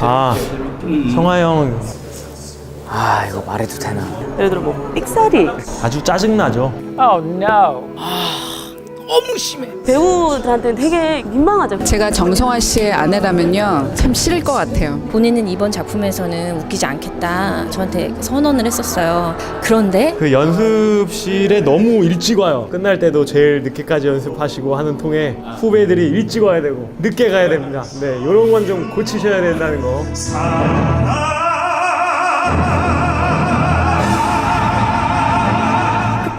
아 성화 형 아 이거 말해도 되나? 예를 들어 뭐 삑사리 아주 짜증나죠. Oh no. 배우들한테는 되게 민망하죠. 제가 정성화 씨의 아내라면요 참 싫을 것 같아요. 본인은 이번 작품에서는 웃기지 않겠다 저한테 선언을 했었어요. 그런데 그 연습실에 너무 일찍 와요. 끝날 때도 제일 늦게까지 연습하시고 하는 통에 후배들이 일찍 와야 되고 늦게 가야 됩니다. 네, 이런 건 좀 고치셔야 된다는 거.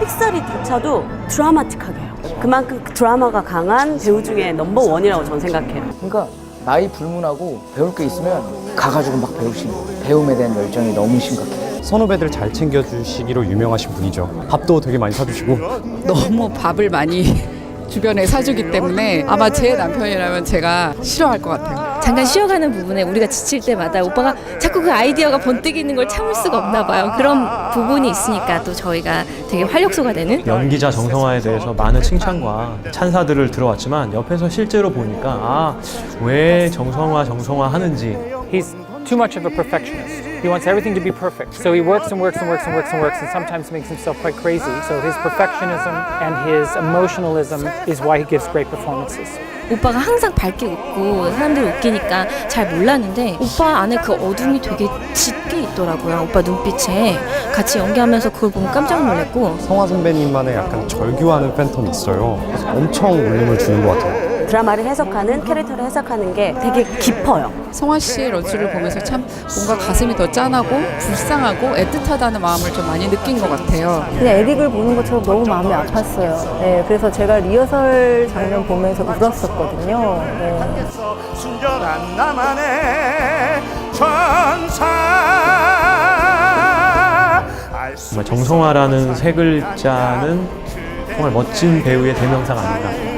그 삑사리조차도 드라마틱하게 해요. 그만큼 그 드라마가 강한 배우 중에 넘버 원이라고 저는 생각해요. 그러니까 나이 불문하고 배울 게 있으면 가가지고 막 배우시는 거예요. 배움에 대한 열정이 너무 심각해요. 선후배들 잘 챙겨주시기로 유명하신 분이죠. 밥도 되게 많이 사주시고 너무 밥을 많이 주변에 사주기 때문에 아마 제 남편이라면 제가 싫어할 것 같아요. 잠깐 쉬어가는 부분에 우리가 지칠 때마다 오빠가 자꾸 그 아이디어가 번뜩이는 걸 참을 수가 없나 봐요. 그런 부분이 있으니까 또 저희가 되게 활력소가 되는 연기자 정성화에 대해서 많은 칭찬과 찬사들을 들어왔지만 옆에서 실제로 보니까 아 왜 정성화 정성화 하는지 He's too much of a perfectionist. He wants everything to be perfect. So he works and works and works and works and works and sometimes makes himself quite crazy. So his perfectionism and his emotionalism is why he gives great performances. 오빠가 항상 밝게 웃고 사람들이 웃기니까 잘 몰랐는데 오빠 안에 그 어둠이 되게 짙게 있더라고요. 오빠 눈빛에 같이 연기하면서 그걸 보면 깜짝 놀랐고 성화 선배님만의 약간 절규하는 팬텀이 있어요. 그래서 엄청 울림을 주는 것 같아요. 드라마를 해석하는 캐릭터를 해석하는 게 되게 깊어요. 성화 씨의 러지를 보면서 참 뭔가 가슴이 더 짠하고 불쌍하고 애틋하다는 마음을 좀 많이 느낀 것 같아요. 그냥 에릭을 보는 것처럼 너무 마음이 아팠어요. 네, 그래서 제가 리허설 장면 보면서 울었었거든요. 네. 순전한 나만의 천사 알수 정말 정성화라는 세 글자는 정말 멋진 배우의 대명사가 아닌가